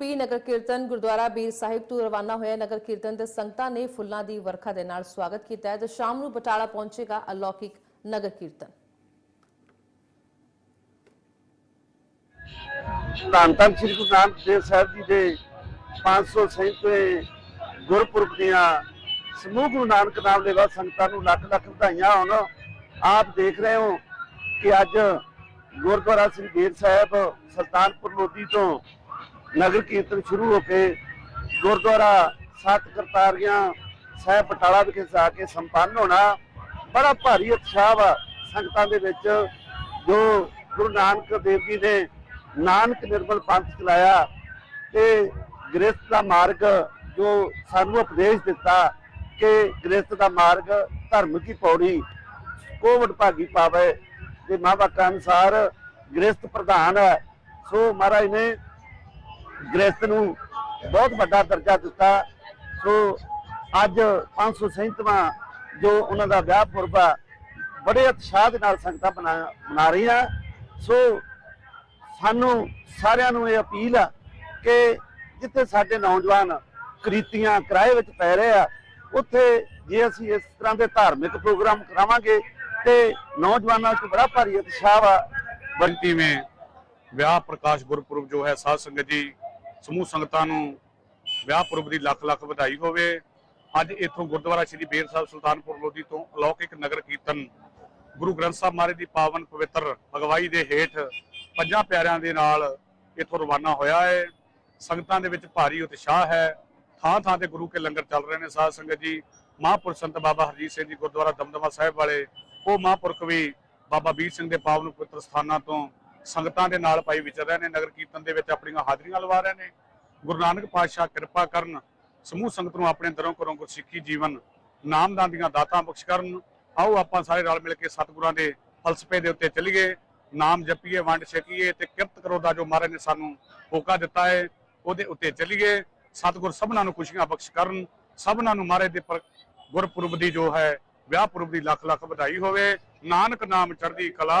ਰੂਪੀ ਨਗਰ ਕੀਰਤਨ ਗੁਰਦੁਆਰਾ ਬੀਰ ਸਾਹਿਬ ਤੋਂ ਰਵਾਨਾ ਹੋਇਆ ਨਗਰ ਕੀਰਤਨ ਦੇ ਸੰਗਤਾਂ ਨੇ ਫੁੱਲਾਂ ਦੀ ਵਰਖਾ ਦੇ ਨਾਲ ਸਵਾਗਤ ਕੀਤਾ ਹੈ ਤੇ ਸ਼ਾਮ ਨੂੰ ਬਟਾਲਾ ਪਹੁੰਚੇਗਾ ਅਲੌਕਿਕ ਨਗਰ ਕੀਰਤਨ। ਧੰਨ ਧੰਨ ਸ੍ਰੀ ਗੁਰੂ ਨਾਨਕ ਦੇਵ ਸਾਹਿਬ ਜੀ ਦੇ 537ਵੇਂ ਗੁਰਪੁਰਬ ਦੀਆਂ ਸਮੂਹ ਗੁਰੂ ਨਾਨਕ ਨਾਮ ਲੈਵਾ ਸੰਗਤਾਂ ਨੂੰ ਲੱਖ ਲੱਖ ਵਧਾਈਆਂ ਹੋਣ। ਆਪ ਦੇਖ ਰਹੇ ਹੋ ਕਿ ਅੱਜ ਗੁਰਦੁਆਰਾ ਸ੍ਰੀ ਬੇਰ ਸਾਹਿਬ ਸੁਲਤਾਨਪੁਰ ਲੋਧੀ ਤੋਂ ਨਗਰ ਕੀਰਤਨ ਸ਼ੁਰੂ ਹੋ ਕੇ ਗੁਰਦੁਆਰਾ ਸੱਤ ਕਰਤਾਰੀਆਂ ਸਾਹਿਬ ਪਟਾਲਾ ਵਿਖੇ ਜਾ ਕੇ ਸੰਪੰਨ ਹੋਣਾ, ਬੜਾ ਭਾਰੀ ਉਤਸ਼ਾਹ ਵਾ ਸੰਗਤਾਂ ਦੇ ਵਿੱਚ, ਜੋ ਗੁਰੂ ਨਾਨਕ ਦੇਵ ਜੀ ਨੇ ਨਾਨਕ ਨਿਰਮਲ ਪੰਥ ਚਲਾਇਆ ਤੇ ਗ੍ਰਸਥ ਦਾ ਮਾਰਗ ਜੋ ਸਾਨੂੰ ਉਪਦੇਸ਼ ਦਿੱਤਾ ਕਿ ਗ੍ਰਸਥ ਦਾ ਮਾਰਗ ਧਰਮ ਕੀ ਪੌੜੀ, ਕੋਵਡ ਭਾਗੀ ਪਾਵੇ, ਤੇ ਮਹਾਂਵਾਕਾਂ ਅਨੁਸਾਰ ਗ੍ਰਸਥ ਪ੍ਰਧਾਨ ਹੈ। ਸੋ ਮਹਾਰਾਜ ਨੇ ਗ੍ਰਸਥ ਨੂੰ ਬਹੁਤ ਵੱਡਾ ਦਰਜਾ ਦਿੱਤਾ। ਸੋ ਅੱਜ 537ਵਾਂ ਜੋ ਉਹਨਾਂ ਦਾ ਵਿਆਹ ਪੁਰਬ ਆ, ਬੜੇ ਉਤਸ਼ਾਹ ਦੇ ਨਾਲ ਸੰਗਤਾਂ ਮਨਾ ਮਨਾ ਰਹੀਆਂ। ਸੋ ਸਾਨੂੰ ਸਾਰਿਆਂ ਨੂੰ ਇਹ ਅਪੀਲ ਆ ਕਿ ਜਿੱਥੇ ਸਾਡੇ ਨੌਜਵਾਨ ਕ੍ਰੀਤੀਆਂ ਕਿਰਾਏ ਵਿੱਚ ਪੈ ਰਹੇ ਆ, ਉੱਥੇ ਜੇ ਅਸੀਂ ਇਸ ਤਰ੍ਹਾਂ ਦੇ ਧਾਰਮਿਕ ਪ੍ਰੋਗਰਾਮ ਕਰਾਵਾਂਗੇ ਤੇ ਨੌਜਵਾਨਾਂ 'ਚ ਬੜਾ ਭਾਰੀ ਉਤਸ਼ਾਹ ਆ ਬੰਤੀਵੇਂ ਵਿਆਹ ਪ੍ਰਕਾਸ਼ ਗੁਰਪੁਰਬ ਜੋ ਹੈ, ਸਾਧ ਸੰਗਤ ਜੀ ਸਮੂਹ ਸੰਗਤਾਂ ਨੂੰ ਵਿਆਹ ਪੁਰਬ ਦੀ ਲੱਖ ਲੱਖ ਵਧਾਈ ਹੋਵੇ। ਅੱਜ ਇੱਥੋਂ ਗੁਰਦੁਆਰਾ ਸ੍ਰੀ ਬੇਰ ਸਾਹਿਬ ਸੁਲਤਾਨਪੁਰ ਲੋਧੀ ਤੋਂ ਅਲੌਕਿਕ ਨਗਰ ਕੀਰਤਨ ਗੁਰੂ ਗ੍ਰੰਥ ਸਾਹਿਬ ਮਹਾਰਾਜ ਦੀ ਪਾਵਨ ਪਵਿੱਤਰ ਅਗਵਾਈ ਦੇ ਹੇਠ ਪੰਜਾਂ ਪਿਆਰਿਆਂ ਦੇ ਨਾਲ ਇੱਥੋਂ ਰਵਾਨਾ ਹੋਇਆ ਹੈ। ਸੰਗਤਾਂ ਦੇ ਵਿੱਚ ਭਾਰੀ ਉਤਸ਼ਾਹ ਹੈ। ਥਾਂ ਥਾਂ ਤੇ ਗੁਰੂ ਕੇ ਲੰਗਰ ਚੱਲ ਰਹੇ ਨੇ ਸਾਧ ਸੰਗਤ ਜੀ। ਮਹਾਂਪੁਰਖ ਸੰਤ ਬਾਬਾ ਹਰਜੀਤ ਸਿੰਘ ਜੀ ਗੁਰਦੁਆਰਾ ਦਮਦਮਾ ਸਾਹਿਬ ਵਾਲੇ, ਉਹ ਮਹਾਂਪੁਰਖ ਵੀ ਬਾਬਾ ਵੀਰ ਸਿੰਘ ਦੇ ਪਾਵਨ ਪਵਿੱਤਰ ਸਥਾਨਾਂ ਤੋਂ ਸੰਗਤਾਂ ਦੇ ਨਾਲ ਭਾਈ ਵਿਚਰ ਰਹੇ ਨੇ ਨਗਰ ਕੀਰਤਨ ਦੇ ਵਿੱਚ ਆਪਣੀਆਂ ਹਾਜ਼ਰੀਆਂ ਲਵਾ ਰਹੇ ਨੇ। ਗੁਰੂ ਨਾਨਕ ਪਾਤਸ਼ਾਹ ਕਿਰਪਾ ਕਰਨ, ਸਮੂਹ ਸੰਗਤ ਨੂੰ ਆਪਣੇ ਦਰੋਂ ਘਰੋਂ ਗੁਰਸਿੱਖੀ ਜੀਵਨ, ਨਾਮਦਾਨ ਦੀਆਂ ਦਾਤਾਂ ਬਖਸ਼ ਕਰਨ। ਆਓ ਆਪਾਂ ਸਾਰੇ ਰਲ ਮਿਲ ਕੇ ਸਤਿਗੁਰਾਂ ਦੇ ਫਲਸਫੇ ਦੇ ਉੱਤੇ ਚੱਲੀਏ, ਨਾਮ ਜਪੀਏ, ਵੰਡ ਛਕੀਏ ਤੇ ਕਿਰਤ ਕਰੋ ਦਾ ਜੋ ਮਹਾਰਾਜ ਨੇ ਸਾਨੂੰ ਹੋਕਾ ਦਿੱਤਾ ਹੈ, ਉਹਦੇ ਉੱਤੇ ਚੱਲੀਏ। ਸਤਿਗੁਰ ਸਭਨਾਂ ਨੂੰ ਖੁਸ਼ੀਆਂ ਬਖਸ਼ ਕਰਨ, ਸਭਨਾਂ ਨੂੰ ਮਹਾਰਾਜ ਦੇ ਗੁਰਪੁਰਬ ਦੀ ਜੋ ਹੈ, ਵਿਆਹ ਪੁਰਬ ਦੀ ਲੱਖ ਲੱਖ ਵਧਾਈ ਹੋਵੇ। ਨਾਨਕ ਨਾਮ ਚੜ੍ਹਦੀ ਕਲਾ